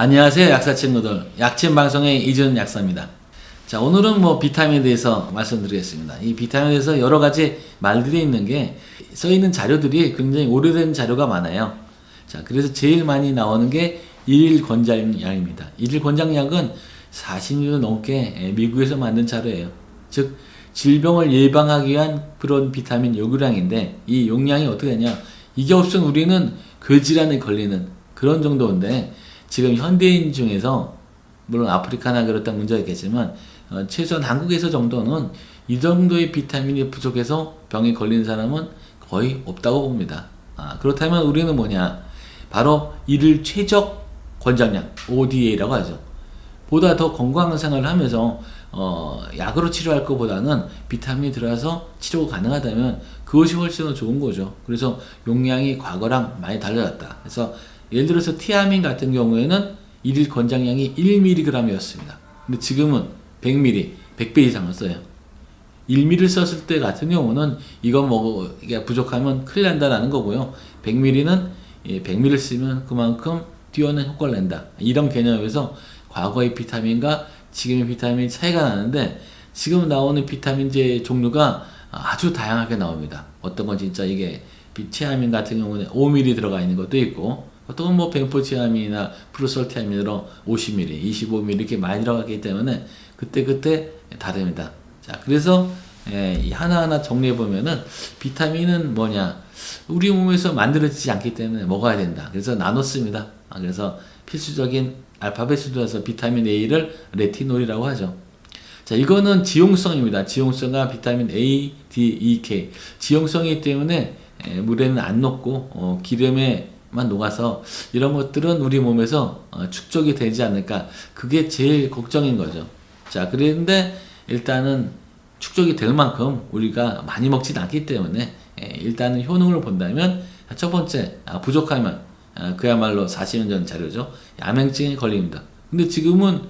안녕하세요 약사 친구들 약침 방송의 이준 약사입니다. 자 오늘은 뭐 비타민에 대해서 말씀드리겠습니다. 이 비타민에 대해서 여러 가지 말들이 있는 게 써 있는 자료들이 굉장히 오래된 자료가 많아요. 자 그래서 제일 많이 나오는 게 일일 권장약입니다. 일일 권장약은 40년 넘게 미국에서 만든 자료예요. 즉 질병을 예방하기 위한 그런 비타민 요구량인데 이 용량이 어떻게 되냐? 이게 없으면 우리는 괴질환에 걸리는 그런 정도인데 지금 현대인 중에서 물론 아프리카나 그렇다 문제가 있겠지만 어, 최소한 한국에서 정도는 이 정도의 비타민이 부족해서 병에 걸리는 사람은 거의 없다고 봅니다. 아, 그렇다면 우리는 뭐냐? 바로 이를 최적 권장량 ODA라고 하죠. 보다 더 건강한 생활을 하면서 어, 약으로 치료할 것보다는 비타민이 들어가서 치료가 가능하다면 그것이 훨씬 더 좋은 거죠. 그래서 용량이 과거랑 많이 달라졌다. 그래서 예를 들어서 티아민 같은 경우에는 일일 권장량이 1mg이었습니다. 근데 지금은 100mg, 100배 이상을 써요. 1ml 썼을 때 같은 경우는 이거 먹어 부족하면 큰일 난다라는 거고요. 100ml는 100ml 쓰면 그만큼 뛰어난 효과를 낸다. 이런 개념에서 과거의 비타민과 지금의 비타민 차이가 나는데 지금 나오는 비타민제 종류가 아주 다양하게 나옵니다. 어떤 건 진짜 이게 비치아민 같은 경우는 5ml 들어가 있는 것도 있고 어떤 뭐 벤포치아민이나 프로솔티아민으로 50ml, 25ml 이렇게 많이 들어가기 때문에 그때 그때 다릅니다. 자, 그래서 예, 하나하나 정리해 보면은 비타민은 뭐냐? 우리 몸에서 만들어지지 않기 때문에 먹어야 된다. 그래서 나눴습니다. 아, 그래서 필수적인 알파벳 수도에서 비타민 A를 레티놀이라고 하죠. 자, 이거는 지용성입니다. 지용성과 비타민 A, D, E, K. 지용성이기 때문에 에, 물에는 안 녹고 어, 기름에 만 녹아서 이런 것들은 우리 몸에서 어, 축적이 되지 않을까. 그게 제일 걱정인 거죠. 자, 그런데 일단은 축적이 될 만큼 우리가 많이 먹진 않기 때문에 에, 일단은 효능을 본다면 첫 번째 아, 부족하면 아, 그야말로 40년 전 자료죠. 야맹증에 걸립니다. 근데 지금은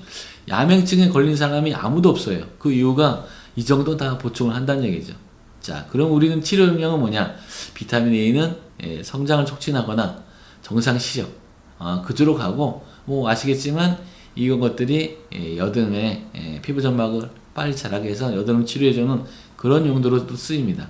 야맹증에 걸린 사람이 아무도 없어요. 그 이유가 이 정도 다 보충을 한다는 얘기죠. 자, 그럼 우리는 치료 용량은 뭐냐? 비타민 A는 예, 성장을 촉진하거나 정상 시력 아, 그쪽으로 가고 뭐 아시겠지만 이런 것들이 예, 여드름의 예, 피부 점막을 빨리 자라게 해서 여드름 치료해주는 그런 용도로도 쓰입니다.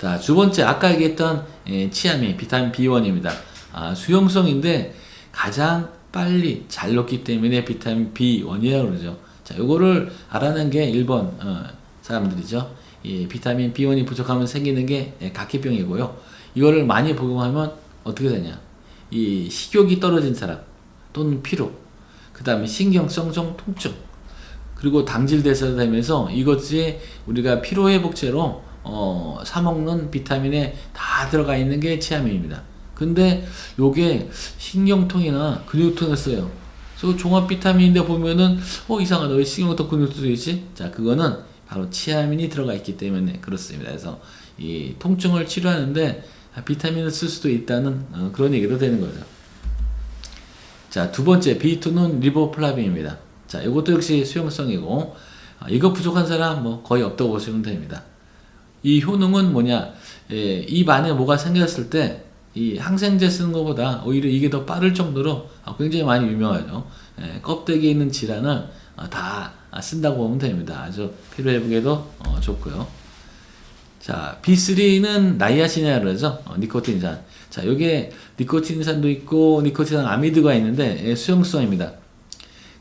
자, 두 번째 아까 얘기했던 예, 치아민 비타민 B1입니다. 아, 수용성인데 가장 빨리 잘 녹기 때문에 비타민 B1이라고 그러죠. 자, 요거를 알아낸 게 1번 어, 사람들이죠. 이 비타민 B1이 부족하면 생기는 게 예, 각기병이고요. 이거를 많이 복용하면 어떻게 되냐? 이 식욕이 떨어진 사람 또는 피로, 그 다음에 신경성종 통증, 그리고 당질대사 되면서 이것이 우리가 피로회복제로 어, 사먹는 비타민에 다 들어가 있는 게 치아민입니다. 근데 요게 신경통이나 근육통에 써요. 그래서 종합 비타민인데 보면은 어 이상하다 왜 신경통 근육통도 있지? 자 그거는 바로 치아민이 들어가 있기 때문에 그렇습니다. 그래서 이 통증을 치료하는데 비타민을 쓸 수도 있다는 어, 그런 얘기도 되는 거죠. 자 두 번째 B2는 리보플라빈입니다. 자 이것도 역시 수용성이고 아, 이거 부족한 사람 뭐 거의 없다고 보시면 됩니다. 이 효능은 뭐냐? 예, 입 안에 뭐가 생겼을 때 이 항생제 쓰는 것보다 오히려 이게 더 빠를 정도로 아, 굉장히 많이 유명하죠. 예, 껍데기에 있는 질환을 아, 다 쓴다고 보면 됩니다. 아주 피로 회복에도 어, 좋고요. 자, B3는 나이아신이라 그러죠. 어, 니코틴산. 자, 요게 니코틴산도 있고 니코틴산 아미드가 있는데 예, 수용성입니다.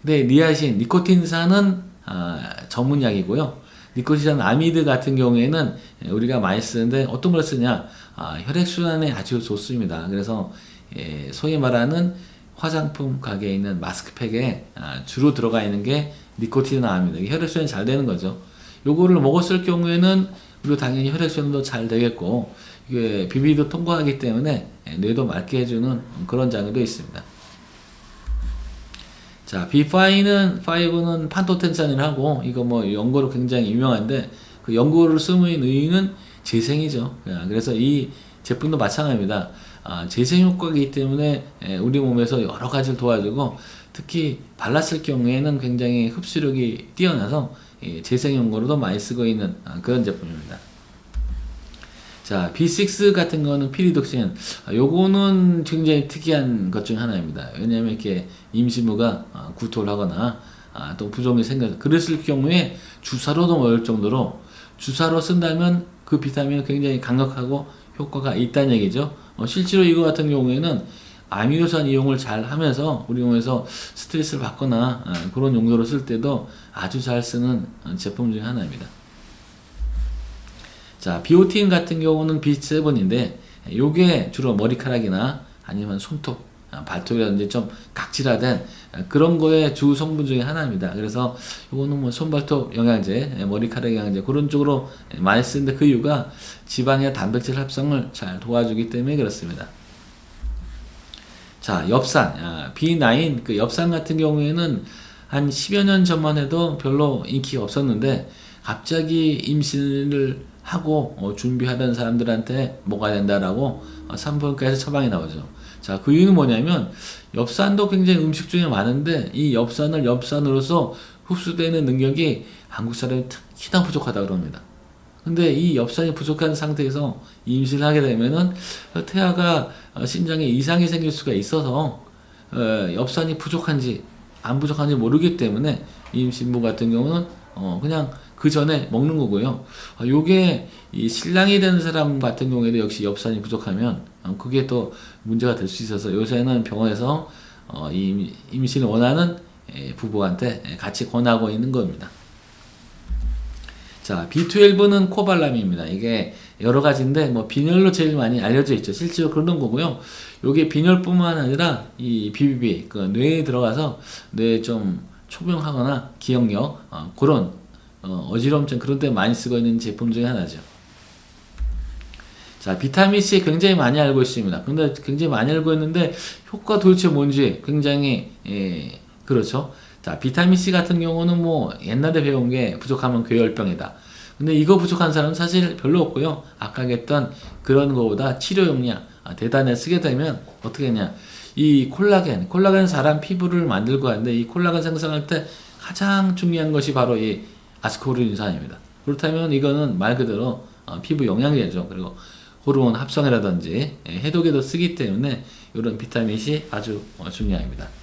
근데 니아신, 니코틴산은 아, 전문약이고요. 니코틴산 아미드 같은 경우에는 우리가 많이 쓰는데 어떤 걸 쓰냐? 아, 혈액순환에 아주 좋습니다. 그래서 예, 소위 말하는 화장품 가게에 있는 마스크팩에 아, 주로 들어가 있는 게 니코틴 아미드. 혈액순환이 잘 되는 거죠. 요거를 먹었을 경우에는 우리가 당연히 혈액순환도 잘 되겠고 이게 비비도 통과하기 때문에 예, 뇌도 맑게 해주는 그런 장애도 있습니다. 자, B5는 5는 판토텐산이라고 이거 뭐 연고로 굉장히 유명한데 그 연고를 쓰는 의의는 재생이죠. 그래서 이 제품도 마찬가지입니다. 아, 재생 효과이기 때문에 우리 몸에서 여러 가지를 도와주고 특히 발랐을 경우에는 굉장히 흡수력이 뛰어나서 재생 연고로도 많이 쓰고 있는 아, 그런 제품입니다. 자, B6 같은 거는 피리독신. 아, 요거는 굉장히 특이한 것 중 하나입니다. 왜냐하면 이렇게 임신부가 아, 구토를 하거나 아, 또 부종이 생겨서 그랬을 경우에 주사로도 먹을 정도로 주사로 쓴다면 그 비타민은 굉장히 강력하고 효과가 있다는 얘기죠. 어, 실제로 이거 같은 경우에는 아미노산 이용을 잘 하면서 우리 몸에서 스트레스를 받거나 아, 그런 용도로 쓸 때도 아주 잘 쓰는 어, 제품 중에 하나입니다. 자, 비오틴 같은 경우는 B7인데 요게 주로 머리카락이나 아니면 손톱, 아, 발톱이라든지 좀 각질화된 아, 그런 거의 주 성분 중에 하나입니다. 그래서 요거는 뭐 손발톱 영양제, 예, 머리카락 영양제 그런 쪽으로 많이 쓰는데 그 이유가 지방의 단백질 합성을 잘 도와주기 때문에 그렇습니다. 자, 엽산, 아, B9 그 엽산 같은 경우에는 한 10여 년 전만 해도 별로 인기가 없었는데 갑자기 임신을 하고 어, 준비하던 사람들한테 먹어야 된다라고 어, 산부인과에서 처방이 나오죠. 자, 그 이유는 뭐냐면 엽산도 굉장히 음식 중에 많은데 이 엽산을 엽산으로서 흡수되는 능력이 한국 사람이 특히나 부족하다 그럽니다. 근데 이 엽산이 부족한 상태에서 임신을 하게 되면은 태아가 어, 신장에 이상이 생길 수가 있어서 어, 엽산이 부족한지 안 부족한지 모르기 때문에 임신부 같은 경우는 어, 그냥 그 전에 먹는 거고요. 아, 요게 이 신랑이 되는 사람 같은 경우에도 역시 엽산이 부족하면 어, 그게 또 문제가 될 수 있어서 요새는 병원에서 어, 이 임신을 원하는 에, 부부한테 같이 권하고 있는 겁니다. 자, B12는 코발람입니다. 이게 여러 가지인데 뭐 빈혈로 제일 많이 알려져 있죠. 실제로 그런 거고요. 요게 빈혈뿐만 아니라 이 BBB 그 뇌에 들어가서 뇌에 좀 초병하거나 기억력 어, 그런 어, 어지럼증 그런 데 많이 쓰고 있는 제품 중에 하나죠. 자, 비타민 C 굉장히 많이 알고 있습니다. 근데 굉장히 많이 알고 있는데 효과 도대체 뭔지 굉장히 예, 그렇죠. 자, 비타민 C 같은 경우는 뭐 옛날에 배운 게 부족하면 괴혈병이다. 근데 이거 부족한 사람은 사실 별로 없고요. 아까 했던 그런 거보다 치료 용량 아, 대단에 쓰게 되면 어떻게 했냐. 이 콜라겐, 콜라겐 사람 피부를 만들고 하는데 이 콜라겐 생성할 때 가장 중요한 것이 바로 이 아스코르인산입니다. 그렇다면 이거는 말 그대로 어, 피부 영양제죠. 그리고 호르몬 합성이라든지 예, 해독에도 쓰기 때문에 이런 비타민 C 아주 어, 중요합니다.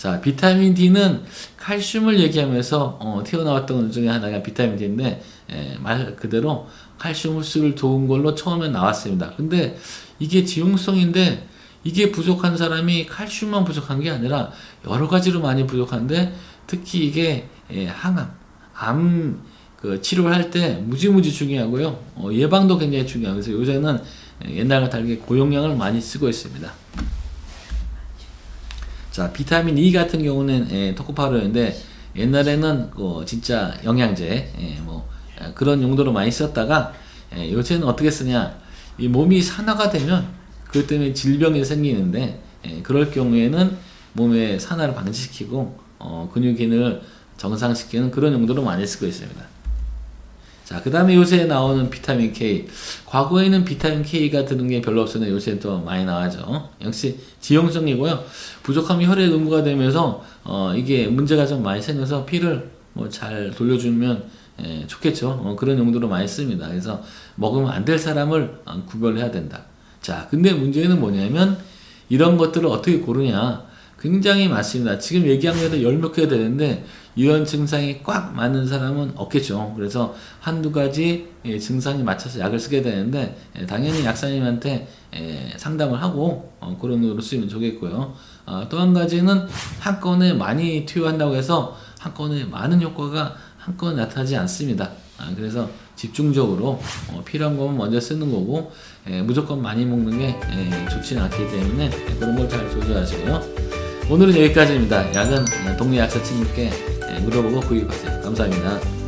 자, 비타민 D는 칼슘을 얘기하면서 어, 튀어나왔던 것 중에 하나가 비타민 D인데 예, 말 그대로 칼슘 흡수를 도운 걸로 처음에 나왔습니다. 근데 이게 지용성인데 이게 부족한 사람이 칼슘만 부족한 게 아니라 여러 가지로 많이 부족한데 특히 이게 예, 항암, 암 그 치료를 할 때 무지무지 중요하고요. 어, 예방도 굉장히. 그래서 요새는 옛날과 다르게 고용량을 많이 쓰고 있습니다. 자, 비타민 E 같은 경우는 예, 토코파르인데 옛날에는 그 진짜 영양제 예, 뭐 예, 그런 용도로 많이 썼다가 예, 요새는 어떻게 쓰냐? 이 몸이 산화가 되면 그것 때문에 질병이 생기는데 예, 그럴 경우에는 몸의 산화를 방지시키고 어, 근육 기능을 정상시키는 그런 용도로 많이 쓰고 있습니다. 자, 그 다음에 요새 나오는 비타민 K. 과거에는 비타민 K가 드는 게 별로 없었는데 요새는 또 많이 나와죠. 역시 지용성이고요. 부족함이 혈액 응고가 되면서, 어, 이게 문제가 좀 많이 생겨서 피를 뭐 잘 돌려주면 예, 좋겠죠. 어, 그런 용도로 많이 씁니다. 그래서 먹으면 안 될 사람을 어, 구별해야 된다. 자, 근데 문제는 뭐냐면 이런 것들을 어떻게 고르냐. 굉장히 많습니다. 지금 얘기한 게도 열몇 개 되는데 이런 증상이 꽉 맞는 사람은 없겠죠. 그래서 한두 가지 예, 증상에 맞춰서 약을 쓰게 되는데 예, 당연히 약사님한테 예, 상담을 하고 어, 그런 으로 쓰면 좋겠고요. 어, 또한 가지는 한 건에 많이 투여한다고 해서 한 건에 많은 효과가 한 건에 나타나지 않습니다. 아, 그래서 집중적으로 어, 필요한 거면 먼저 쓰는 거고 무조건 많이 먹는 게 좋지는 않기 때문에 그런 걸 잘 조절하시고요. 오늘은 여기까지입니다. 약은 동네 약사 친구께 물어보고 구입하세요. 감사합니다.